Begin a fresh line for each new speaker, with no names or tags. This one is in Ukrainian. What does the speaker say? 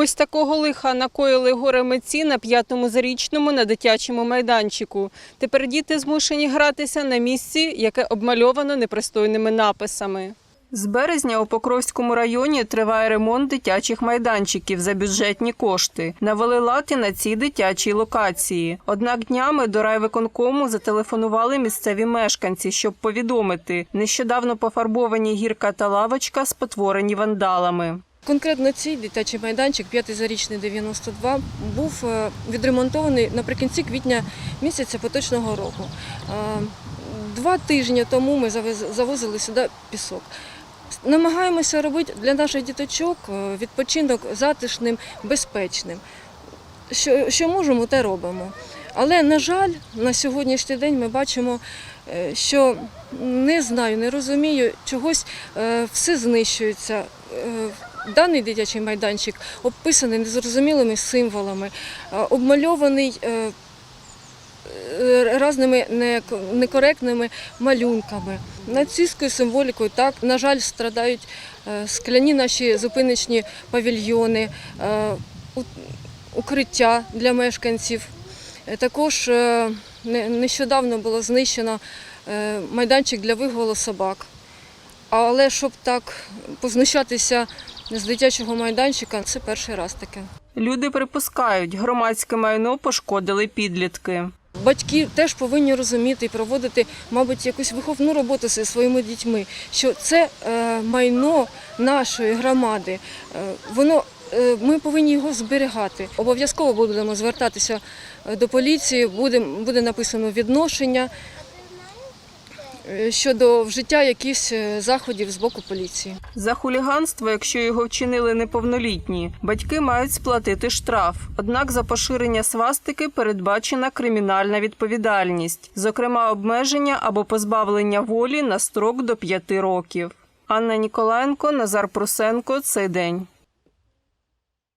Ось такого лиха накоїли горе митці на п'ятому зарічному на дитячому майданчику. Тепер діти змушені гратися на місці, яке обмальовано непристойними написами. З березня у Покровському районі триває ремонт дитячих майданчиків за бюджетні кошти. Навели лад і на цій дитячій локації. Однак днями до райвиконкому зателефонували місцеві мешканці, щоб повідомити, нещодавно пофарбовані гірка та лавочка спотворені вандалами.
Конкретно цей дитячий майданчик, п'ятизарічний 92, був е, відремонтований наприкінці квітня місяця поточного року. Е, Два тижні тому ми завозили сюди пісок. Намагаємося робити для наших діточок е, відпочинок затишним, безпечним. Що, що можемо, те робимо. Але, на жаль, на сьогоднішній день ми бачимо, що не знаю, не розумію, чогось все знищується. Даний дитячий майданчик обписаний незрозумілими символами, е, обмальований е, е, разними неко- некоректними малюнками. Нацистською символікою так, на жаль, страдають скляні наші зупиночні павільйони, укриття для мешканців. Також не- нещодавно було знищено майданчик для вигулу собак. Але щоб так познущатися з дитячого майданчика, це перший раз таке.
Люди припускають, громадське майно пошкодили підлітки.
Батьки теж повинні розуміти і проводити, мабуть, якусь виховну роботу зі своїми дітьми, що це е, майно нашої громади. Е, воно е, ми повинні його зберігати. Обов'язково будемо звертатися до поліції, буде, буде написано відношення щодо вжиття якихось е, заходів з боку поліції.
За хуліганство, якщо його вчинили неповнолітні, батьки мають сплатити штраф. Однак за поширення свастики передбачена кримінальна відповідальність, зокрема обмеження або позбавлення волі на строк до п'яти років. Анна Ніколаєнко, Назар Прусенко. Цей день.